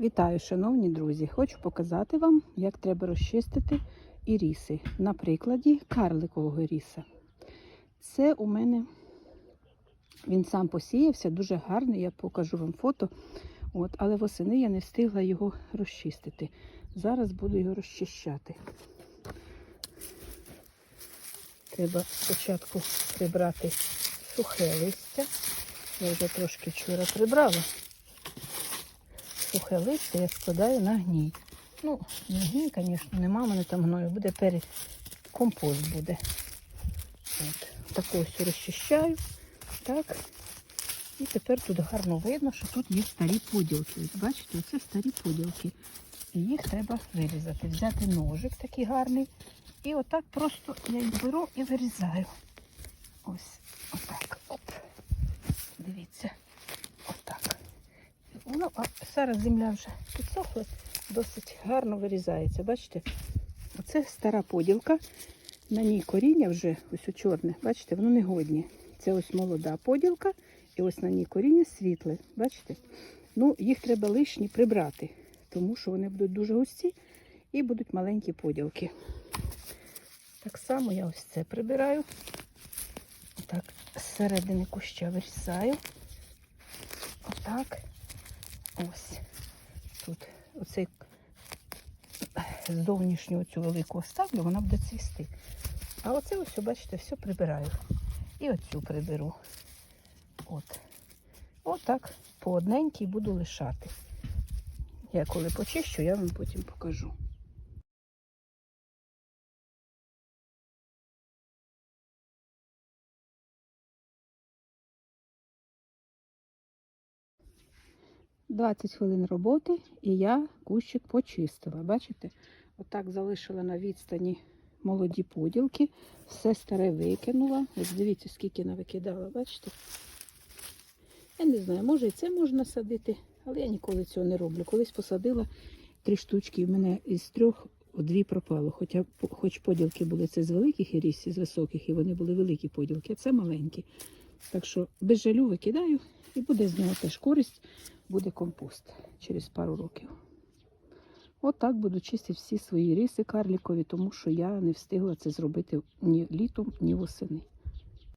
Вітаю, шановні друзі! Хочу показати вам, як треба розчистити іріси на прикладі карликового ріса. Це у мене він сам посіявся, дуже гарний, я покажу вам фото. От, але восени я не встигла його розчистити. Зараз буду його розчищати. Треба спочатку прибрати сухе листя. Я вже трошки вчора прибрала сухе листя я складаю на гній. Ну, не гній, звісно, нема мене там гною, буде перед компост буде. От. Таку ось розчищаю. Так. І тепер тут гарно видно, що тут є старі поділки. Ось бачите, оце старі поділки. І їх треба вирізати. Взяти ножик такий гарний. І отак просто я їх беру і вирізаю. Ось, отак. Оп. Дивіться. Отак. Воно а зараз земля вже підсохла, досить гарно вирізається. Бачите? Оце стара поділка. На ній коріння вже ось у чорне. Бачите, воно не годні. Це ось молода поділка, і ось на ній коріння світле. Бачите? Ну, їх треба лишні прибрати, тому що вони будуть дуже густі і будуть маленькі поділки. Так само я ось це прибираю. Так, зсередини куща вирізаю. Отак. Ось тут оцей з зовнішнього цю велику ставлю, вона буде цвісти. А оце ось, бачите, все прибираю. І оцю приберу. От. Отак по одненькій буду лишати. Я коли почищу, я вам потім покажу. Двадцять хвилин роботи і я кущик почистила. Бачите? Отак залишила на відстані молоді поділки. Все старе викинула. Ось дивіться, скільки навикидала, бачите? Я не знаю, може і це можна садити, але я ніколи цього не роблю. Колись посадила три штучки, і в мене із трьох дві пропало. Хоча, хоч поділки були це з великих і ріс, з високих, і вони були великі поділки, а це маленькі. Так що без жалю викидаю і буде з нього теж користь, буде компост через пару років. Отак буду чистити всі свої риси карлікові, тому що я не встигла це зробити ні літом, ні восени.